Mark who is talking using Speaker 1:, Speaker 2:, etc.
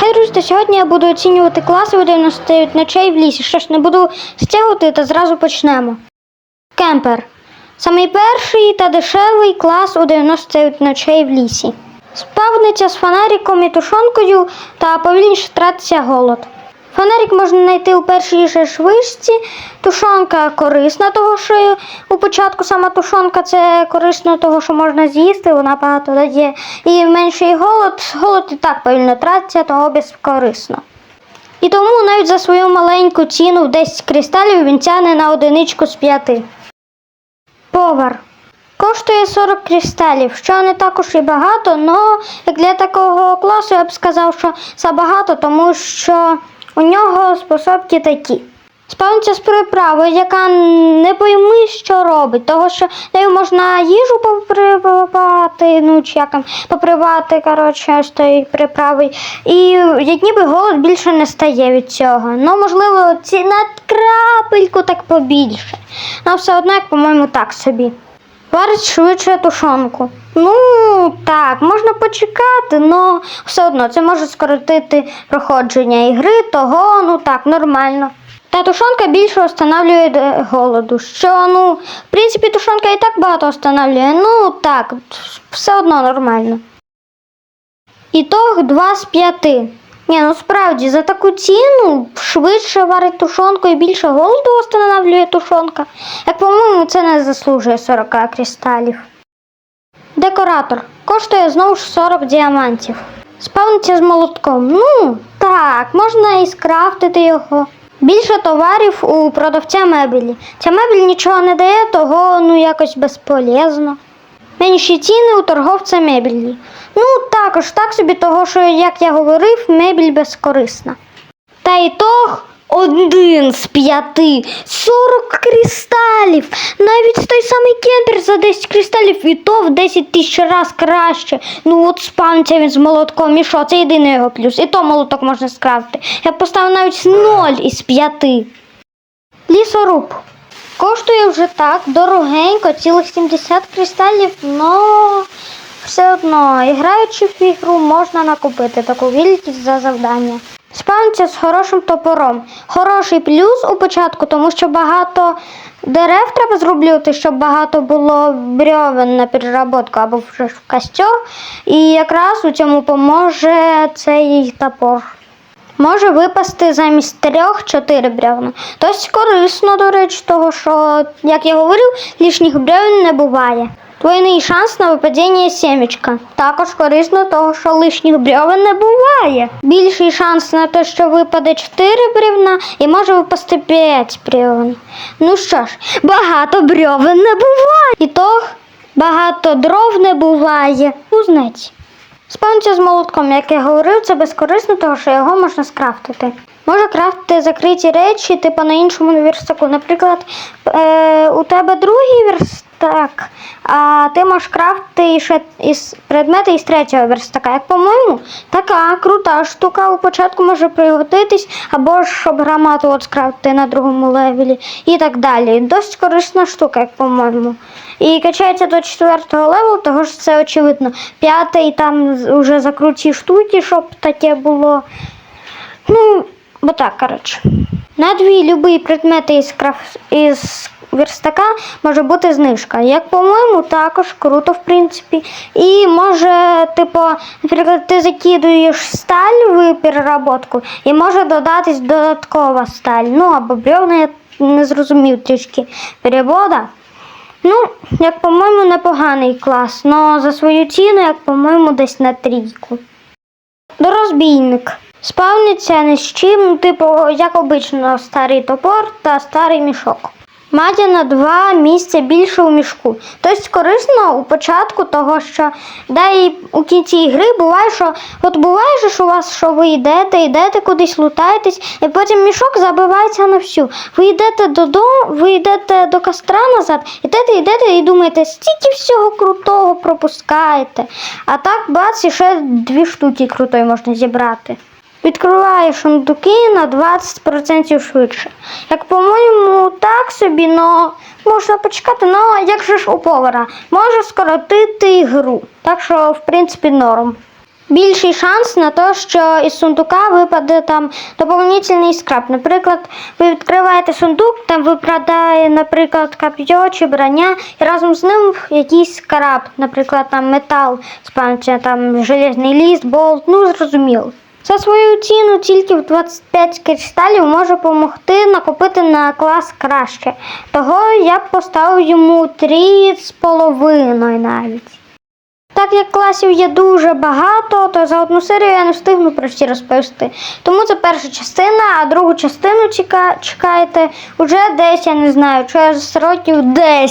Speaker 1: Хай друзі, сьогодні я буду оцінювати класи у 99 ночей в лісі. Що ж, не буду стягувати, та зразу почнемо. Кемпер. Самий перший та дешевий клас у 99 ночей в лісі. Спавниця з фонариком і тушонкою та повільніше тратиться голод. Фонарик можна знайти у першій же ж вишці. Тушонка корисна, того що у початку сама тушонка це корисно, того що можна з'їсти, вона багато дає. І менший голод, голод і так повільно тратиться, того безкорисно. І тому навіть за свою маленьку ціну в 10 кристалів він тягне на одиничку з п'яти. Повар. Коштує 40 кристалів, що не також і багато, але як для такого класу я б сказав, що забагато, тому що у нього способки такі. Спавниться з приправою, яка не пойми, що робить, того що нею можна їжу попривати, ну чи як там, попривати, коротше, з тої приправи. І як ніби голод більше не стає від цього. Ну, можливо, ці на крапельку так побільше. Ну, все одно, як, по-моєму, так собі. Варить швидше тушонку. Ну, так, можна почекати, але все одно це може скоротити проходження ігри, того, ну так, нормально. Та тушонка більше встановлює е, голоду. Що, ну, в принципі, тушонка і так багато встановлює. Ну так, все одно нормально. Ітог 2 з 5. Ні, ну справді, за таку ціну швидше варить тушонку і більше голоду встановлює тушонка. Як по-моєму, це не заслужує 40 кристалів. Декоратор. Коштує знову ж 40 діамантів. Спавниться з молотком. Ну, так, можна і скрафтити його. Більше товарів у продавця мебелі. Ця мебель нічого не дає, того ну якось безполезно. Менші ціни у торговця мебелі. Ну, також так собі, того, що, як я говорив, мебель безкорисна. Та ітог один з п'яти. 40 кристалів. Навіть той самий кемпер за 10 кристалів і то в 10 тисяч раз краще. Ну от спавниться він з молотком. І що? Це єдиний його плюс. І то молоток можна скрафти. Я поставив навіть 0 із 5. Лісоруб. Коштує вже так, дорогенько, цілих 70 кристалів, но все одно, і граючи в ігру, можна накупити таку вільність за завдання. Спавниться з хорошим топором. Хороший плюс у початку, тому що багато дерев треба зроблювати, щоб багато було брьовен на переработку або вже в костер. І якраз у цьому поможе цей топор. Може випасти замість трьох чотири бревна. Тобто корисно, до речі, того, що, як я говорив, лишніх бревен не буває. Двойний шанс на випадіння сімечка. Також корисно того, що лишніх бревен не буває. Більший шанс на те, що випаде 4 бревна і може випасти 5 бревен. Ну що ж, багато бревен не буває. І то багато дров не буває. Узнать. Спавниться з молотком, як я говорив, це безкорисно, тому що його можна скрафтити. Можна крафтити закриті речі, типу на іншому верстаку. Наприклад, е, у тебе другий верстак, а ти можеш крафтити ще із предмети із третього верстака. Як по-моєму, така крута штука у початку може пригодитись, або ж щоб грамату от скрафтити на другому левелі і так далі. Досить корисна штука, як по-моєму. І качається до четвертого левелу, того ж це очевидно. П'ятий там вже закруті штуки, щоб таке було. Ну, бо так, коротше. На дві любі предмети із, краф... із верстака може бути знижка. Як по-моєму, також круто, в принципі. І може, типу, наприклад, ти закидуєш сталь в переработку, і може додатись додаткова сталь. Ну, або бревна, я не зрозумів трішки перевода. Ну, як по-моєму, непоганий клас, але за свою ціну, як по-моєму, десь на трійку. Дорозбійник. Спавниться не з чим, ну, типу, як обично, старий топор та старий мішок. Має на два місця більше у мішку. Тобто корисно у початку того, що да і у кінці гри буває, що от буває, ж у вас, що ви йдете, йдете кудись лутаєтесь, і потім мішок забивається на всю. Ви йдете додому, ви йдете до костра назад, йдете, йдете і думаєте, стільки всього крутого пропускаєте. А так, бац, і ще дві штуки крутої можна зібрати. Відкриваєш сундуки на 20% швидше. Як по-моєму, так собі, но можна почекати, но як же ж у повара, може скоротити ігру. Так що, в принципі, норм. більший шанс на те, що із сундука випаде там доповнительний скраб. Наприклад, ви відкриваєте сундук, там випадає, наприклад, кап'йо чи броня, і разом з ним якийсь скраб, наприклад, там метал, спамче, там железний ліст, болт, ну зрозуміло. За свою ціну тільки в 25 кристалів може допомогти накопити на клас краще. Того я б поставив йому 3,5 навіть. Так як класів є дуже багато, то за одну серію я не встигну про всі розповісти. Тому це перша частина, а другу частину чека- чекайте уже десь, я не знаю, через років 10.